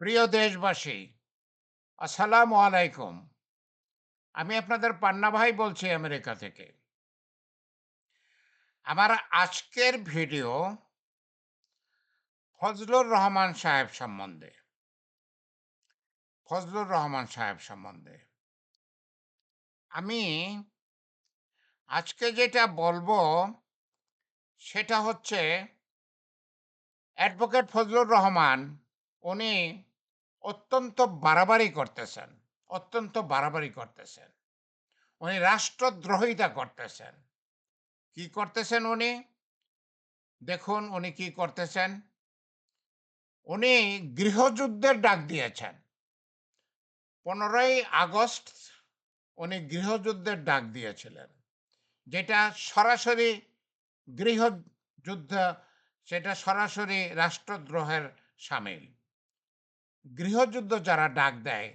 প্রিয় দেশবাসী, আসসালামু আলাইকুম। আমি আপনাদের পান্না ভাই বলছি আমেরিকা থেকে। আমার আজকের ভিডিও ফজলুর রহমান সাহেব সম্বন্ধে। ফজলুর রহমান সাহেব সম্বন্ধে। আমি আজকে যেটা বলব, সেটা হচ্ছে অ্যাডভোকেট ফজলুর রহমান উনি অত্যন্ত বাড়াবাড়ি করতেছেন, অত্যন্ত বাড়াবাড়ি করতেছেন। উনি রাষ্ট্রদ্রোহিতা করতেছেন। কি করতেছেন উনি? দেখুন উনি কি করতেছেন। উনি গৃহযুদ্ধের ডাক দিয়েছেন। পনেরোই আগস্ট উনি গৃহযুদ্ধের ডাক দিয়েছিলেন। যেটা সরাসরি গৃহযুদ্ধ, সেটা সরাসরি রাষ্ট্রদ্রোহের সামিল। গৃহযুদ্ধ যারা ডাক দেয়,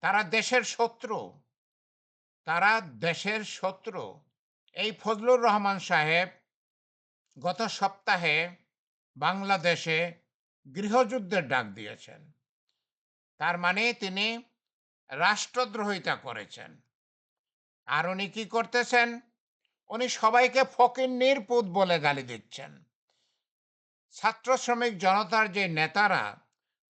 তারা দেশের শত্রু। তারা দেশের শত্রু। এই ফজলুর রহমান সাহেব গত সপ্তাহে বাংলাদেশে গৃহযুদ্ধের ডাক দিয়েছেন। তার মানে তিনি রাষ্ট্রদ্রোহিতা করেছেন। আর উনি কি করতেছেন? উনি সবাইকে ফকির নির্পুত বলে গালি দিচ্ছেন। ছাত্র শ্রমিক জনতার যে নেতারা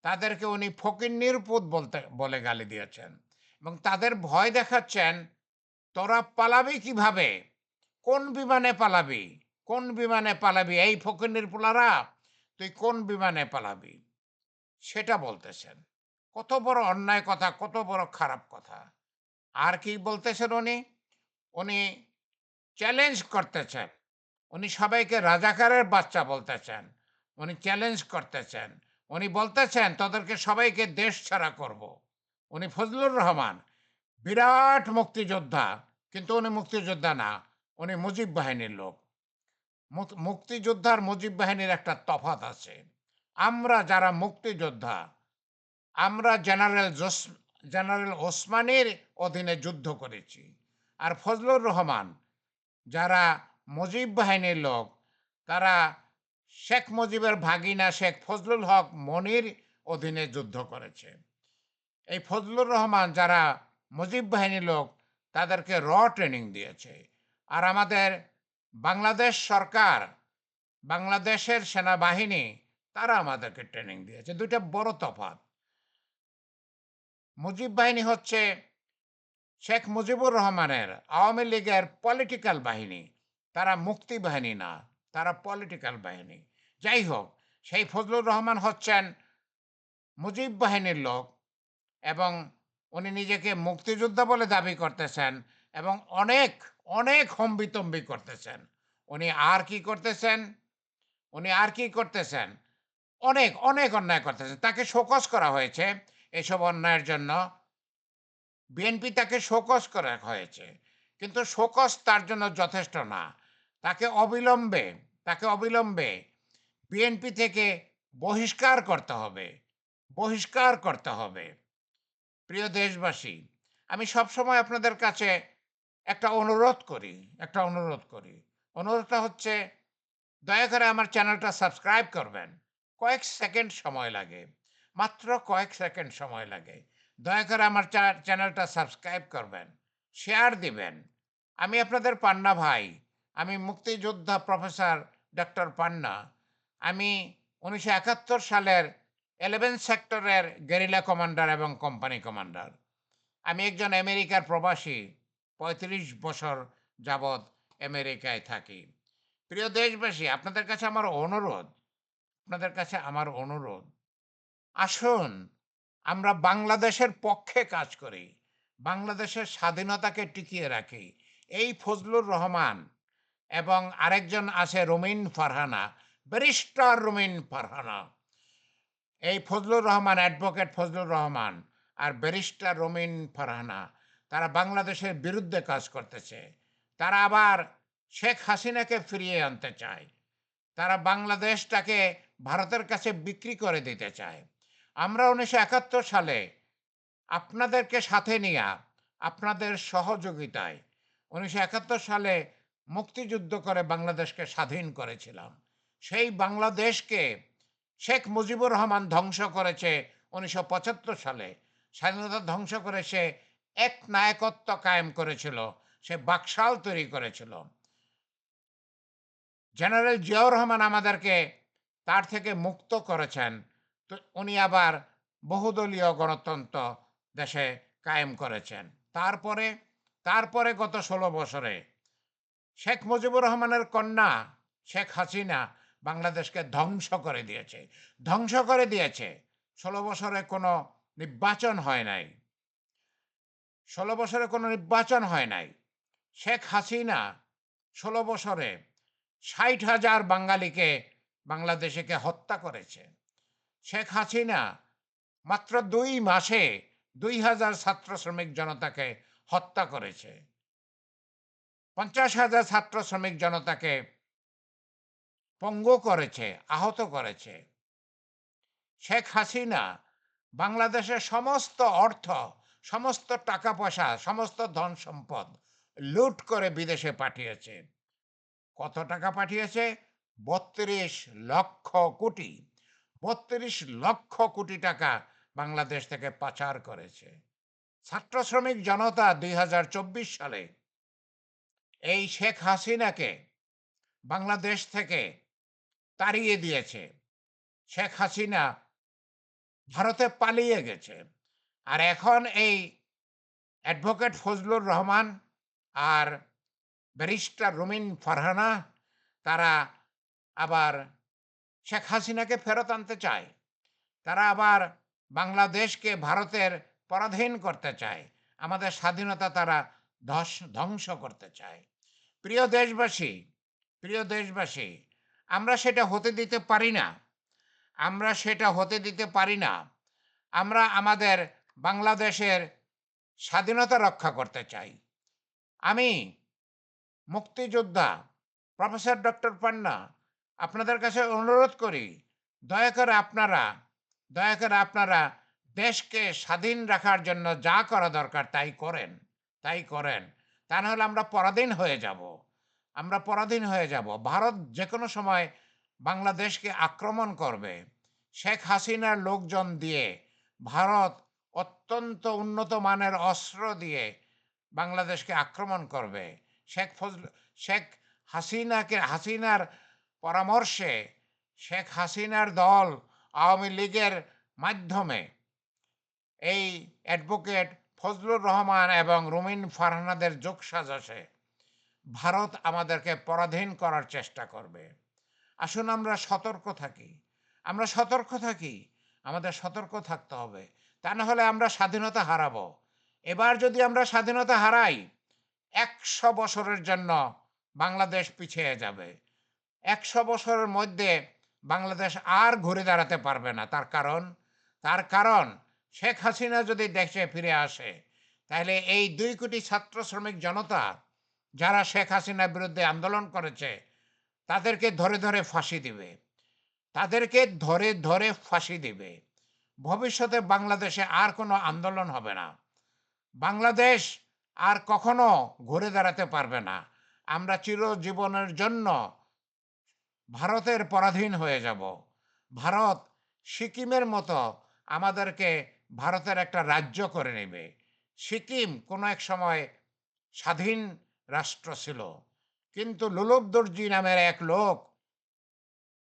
তাদেরকে উনি ফকির নির্পুত বলতে, বলে গালি দিয়েছেন। এবং তাদের ভয় দেখাচ্ছেন, তোরা পালাবি কীভাবে? কোন বিমানে পালাবি? কোন বিমানে পালাবি? এই ফকির নির্পুলারা তুই কোন বিমানে পালাবি? সেটা বলতেছেন। কত বড় অন্যায় কথা, কত বড় খারাপ কথা। আর কি বলতেছেন উনি? উনি চ্যালেঞ্জ করতেছেন। উনি সবাইকে রাজাকারের বাচ্চা বলতেছেন। উনি চ্যালেঞ্জ করতেছেন। উনি বলতেছেন, তাদেরকে সবাইকে দেশ ছাড়া করব। উনি ফজলুর রহমান, বিরাট মুক্তিযোদ্ধা, কিন্তু উনি মুক্তিযোদ্ধা না, উনি মুজিব বাহিনীর লোক। মুক্তিযোদ্ধার মুজিব বাহিনীর একটা তফাত আছে। আমরা যারা মুক্তিযোদ্ধা, আমরা জেনারেল জোস, জেনারেল ওসমানের অধীনে যুদ্ধ করেছি। আর ফজলুর রহমান, যারা মুজিব বাহিনীর লোক, তারা শেখ মুজিবের ভাগিনা শেখ ফজলুল হক মনির অধীনে যুদ্ধ করেছে। এই ফজলুর রহমান যারা মুজিব বাহিনীর লোক, তাদেরকে র ট্রেনিং দিয়েছে। আর আমাদের বাংলাদেশ সরকার, বাংলাদেশের সেনাবাহিনী, তারা আমাদেরকে ট্রেনিং দিয়েছে। দুইটা বড় তফাত মুজিব বাহিনী হচ্ছে শেখ মুজিবুর রহমানের আওয়ামী লীগের পলিটিক্যাল বাহিনী। তারা মুক্তি বাহিনী না। তারা পলিটিক্যাল বাহিনী। যাই হোক, সেই ফজলুর রহমান হচ্ছেন মুজিব বাহিনীর লোক এবং উনি নিজেকে মুক্তিযোদ্ধা বলে দাবি করতেছেন এবং অনেক অনেক হম্বিতম্বি করতেছেন। উনি আর কি করতেছেন? উনি আর কি করতেছেন? অনেক অনেক অন্যায় করতেছেন। তাকে শোকস করা হয়েছে এসব অন্যায়ের জন্য। বিএনপি তাকে শোকস করা হয়েছে। কিন্তু শোকস তার জন্য যথেষ্ট না। তাকে অবিলম্বে তাকে অবিলম্বে বিএনপি থেকে বহিষ্কার করতে হবে, বহিষ্কার করতে হবে। প্রিয় দেশবাসী, আমি সবসময় আপনাদের কাছে একটা অনুরোধ করি, একটা অনুরোধ করি। অনুরোধটা হচ্ছে, দয়া করে আমার চ্যানেলটা সাবস্ক্রাইব করবেন। কয়েক সেকেন্ড সময় লাগে, মাত্র কয়েক সেকেন্ড সময় লাগে। দয়া করে আমার চ্যানেলটা সাবস্ক্রাইব করবেন, শেয়ার দিবেন। আমি আপনাদের পান্না ভাই আমি মুক্তিযোদ্ধা প্রফেসর ডক্টর পান্না। আমি উনিশশো একাত্তর সালের এলেভেন সেক্টরের গেরিলা কমান্ডার এবং কোম্পানি কমান্ডার আমি একজন আমেরিকার প্রবাসী, পঁয়ত্রিশ বছর যাবৎ আমেরিকায় থাকি। প্রিয় দেশবাসী, আপনাদের কাছে আমার অনুরোধ, আপনাদের কাছে আমার অনুরোধ, আসুন আমরা বাংলাদেশের পক্ষে কাজ করি, বাংলাদেশের স্বাধীনতাকে টিকিয়ে রাখি। এই ফজলুর রহমান এবং আরেকজন আছে রুমিন ফারহানা, ব্যারিস্টার রুমিন ফারহানা। এই ফজলুর রহমান অ্যাডভোকেট ফজলুর রহমান আর ব্যারিস্টার রুমিন ফারহানা, তারা বাংলাদেশের বিরুদ্ধে কাজ করতেছে। তারা আবার শেখ হাসিনাকে ফিরিয়ে আনতে চায়। তারা বাংলাদেশটাকে ভারতের কাছে বিক্রি করে দিতে চায়। আমরা উনিশশো একাত্তর সালে আপনাদেরকে সাথে নিয়ে, আপনাদের সহযোগিতায়, উনিশশো একাত্তর সালে মুক্তিযুদ্ধ করে বাংলাদেশকে স্বাধীন করেছিলাম। সেই বাংলাদেশকে শেখ মুজিবুর রহমান ধ্বংস করেছে উনিশশো পঁচাত্তর সালে। স্বাধীনতা ধ্বংস করে সে এক নায়কত্ব কায়েম করেছিল, সে বাকশাল তৈরি করেছিল। জেনারেল জিয়াউর রহমান আমাদেরকে তার থেকে মুক্ত করেছেন, তো উনি আবার বহুদলীয় গণতন্ত্র দেশে কায়েম করেছেন। তারপরে তারপরে গত ষোলো বছরে শেখ মুজিবুর রহমানের কন্যা শেখ হাসিনা বাংলাদেশকে ধ্বংস করে দিয়েছে। ধ্বংস করে দিয়েছে। ষোলো বছরে কোনো নির্বাচন হয় নাই। ষোলো বছরে কোনো নির্বাচন হয় নাই। শেখ হাসিনা ষোলো বছরে ষাট হাজার বাঙালিকে বাংলাদেশকে হত্যা করেছে। শেখ হাসিনা মাত্র দুই মাসে দুই হাজার ছাত্র শ্রমিক জনতাকে হত্যা করেছে। পঞ্চাশ হাজার ছাত্র শ্রমিক জনতাকে পঙ্গু করেছে, আহত করেছে। শেখ হাসিনা বাংলাদেশের সমস্ত অর্থ, সমস্ত টাকা পয়সা সমস্ত ধন সম্পদ লুট করে বিদেশে পাঠিয়েছে। কত টাকা পাঠিয়েছে? বত্রিশ লক্ষ কোটি। বত্রিশ লক্ষ কোটি টাকা বাংলাদেশ থেকে পাচার করেছে। ছাত্র শ্রমিক জনতা দুই হাজার চব্বিশ সালে এই শেখ হাসিনাকে বাংলাদেশ থেকে তাড়িয়ে দিয়েছে। শেখ হাসিনা ভারতে পালিয়ে গেছে। আর এখন এই অ্যাডভোকেট ফজলুর রহমান আর ব্যারিস্টার রুমিন ফারহানা, তারা আবার শেখ হাসিনাকে ফেরত আনতে চায়। তারা আবার বাংলাদেশকে ভারতের পরাধীন করতে চায়। আমাদের স্বাধীনতা তারা ধ্বংস করতে চায়। প্রিয় দেশবাসী প্রিয় দেশবাসী, আমরা সেটা হতে দিতে পারি না। আমরা সেটা হতে দিতে পারি না। আমরা আমাদের বাংলাদেশের স্বাধীনতা রক্ষা করতে চাই। আমি মুক্তিযোদ্ধা প্রফেসর ডক্টর পান্না আপনাদের কাছে অনুরোধ করি, দয়া করে আপনারা, দয়া করে আপনারা দেশকে স্বাধীন রাখার জন্য যা করা দরকার তাই করেন তাই করেন। তা নাহলে আমরা পরাধীন হয়ে যাব। আমরা পরাধীন হয়ে যাব। ভারত যে কোনো সময় বাংলাদেশকে আক্রমণ করবে। শেখ হাসিনার লোকজন দিয়ে, ভারত অত্যন্ত উন্নত মানের অস্ত্র দিয়ে বাংলাদেশকে আক্রমণ করবে। শেখ ফজল, শেখ হাসিনাকে, হাসিনার পরামর্শে শেখ হাসিনার দল আওয়ামী লীগের মাধ্যমে এই অ্যাডভোকেট ফজলুর রহমান এবং রুমিন ফারহানাদের যোগ সাজসে ভারত আমাদেরকে পরাধীন করার চেষ্টা করবে। আসুন আমরা সতর্ক থাকি। আমরা সতর্ক থাকি। আমাদের সতর্ক থাকতে হবে। তা না হলে আমরা স্বাধীনতা হারাবো। এবার যদি আমরা স্বাধীনতা হারাই, একশো বছরের জন্য বাংলাদেশ পিছিয়ে যাবে। একশো বছরের মধ্যে বাংলাদেশ আর ঘুরে দাঁড়াতে পারবে না। তার কারণ? তার কারণ শেখ হাসিনা যদি দেশে ফিরে আসে, তাহলে এই দুই কোটি ছাত্র শ্রমিক জনতা যারা শেখ হাসিনার বিরুদ্ধে আন্দোলন করেছে, তাদেরকে ধরে ধরে ফাঁসি দিবে। তাদেরকে ধরে ধরে ফাঁসি দিবে। ভবিষ্যতে বাংলাদেশে আর কোনো আন্দোলন হবে না। বাংলাদেশ আর কখনো ঘুরে দাঁড়াতে পারবে না। আমরা চিরজীবনের জন্য ভারতের পরাধীন হয়ে যাব। ভারত সিকিমের মতো আমাদেরকে ভারতের একটা রাজ্য করে নেবে। সিকিম কোনো এক সময় স্বাধীন রাষ্ট্র ছিল। কিন্তু লুলুপ দর্জি নামের এক লোক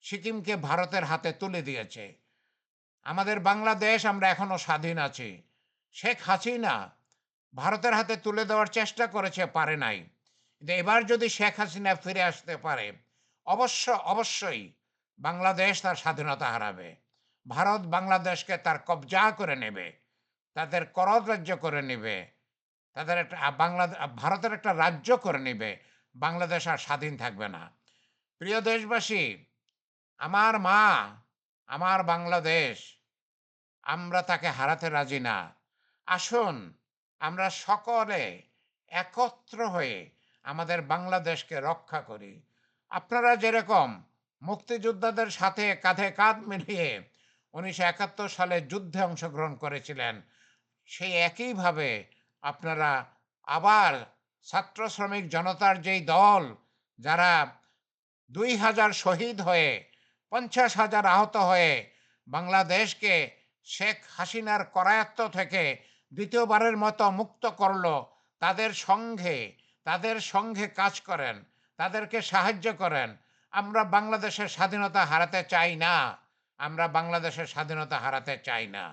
সিকিমকে ভারতের হাতে তুলে দিয়েছে। আমাদের বাংলাদেশ আমরা এখনও স্বাধীন আছি। শেখ হাসিনা ভারতের হাতে তুলে দেওয়ার চেষ্টা করেছে, পারে নাই। কিন্তু এবার যদি শেখ হাসিনা ফিরে আসতে পারে, অবশ্য, অবশ্যই বাংলাদেশ তার স্বাধীনতা হারাবে। ভারত বাংলাদেশকে তার কবজা করে নেবে, তাদের করদ রাজ্য করে নেবে, তাদের একটা বাংলাদেশ ভারতের একটা রাজ্য করে নেবে, বাংলাদেশ আর স্বাধীন থাকবে না। প্রিয় দেশবাসী, আমার মা, আমার বাংলাদেশ, আমরা তাকে হারাতে রাজি না। আসুন, আমরা সকলে একত্র হয়ে আমাদের বাংলাদেশকে রক্ষা করি। আপনারা যেরকম মুক্তিযোদ্ধাদের সাথে কাঁধে কাঁধ মিলিয়ে উনিশশো একাত্তর সালে যুদ্ধে অংশগ্রহণ করেছিলেন। সেই একইভাবে আপনারা আবার ছাত্র শ্রমিক জনতার যেই দল, যারা দুই হাজার শহীদ হয়ে, পঞ্চাশ হাজার আহত হয়ে বাংলাদেশকে শেখ হাসিনার করায়ত্ত থেকে দ্বিতীয়বারের মতো মুক্ত করল, তাদের সঙ্গে তাদের সঙ্গে কাজ করেন, তাদেরকে সাহায্য করেন, আমরা বাংলাদেশের স্বাধীনতা হারাতে চাই না। আমরা বাংলাদেশের স্বাধীনতা হারাতে চাই না।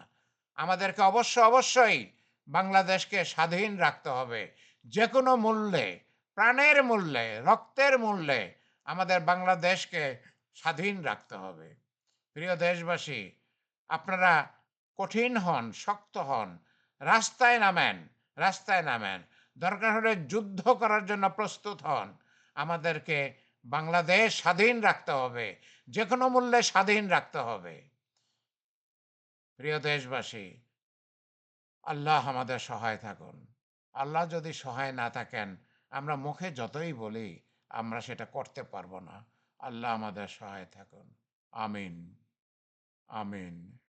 আমাদেরকে অবশ্য অবশ্যই বাংলাদেশকে স্বাধীন রাখতে হবে। যে কোনো মূল্যে, প্রাণের মূল্যে, রক্তের মূল্যে আমাদের বাংলাদেশকে স্বাধীন রাখতে হবে। প্রিয় দেশবাসী, আপনারা কঠিন হন, শক্ত হন, রাস্তায় নামেন রাস্তায় নামেন। দরকার হলে যুদ্ধ করার জন্য প্রস্তুত হন। আমাদেরকে বাংলাদেশ স্বাধীন রাখতে হবে যে কোনো মূল্যে স্বাধীন রাখতে হবে। প্রিয় দেশবাসী, আল্লাহ আমাদের সহায় থাকুন। আল্লাহ যদি সহায় না থাকেন, আমরা মুখে যতই বলি, আমরা সেটা করতে পারব না। আল্লাহ আমাদের সহায় থাকুন। আমিন। আমিন।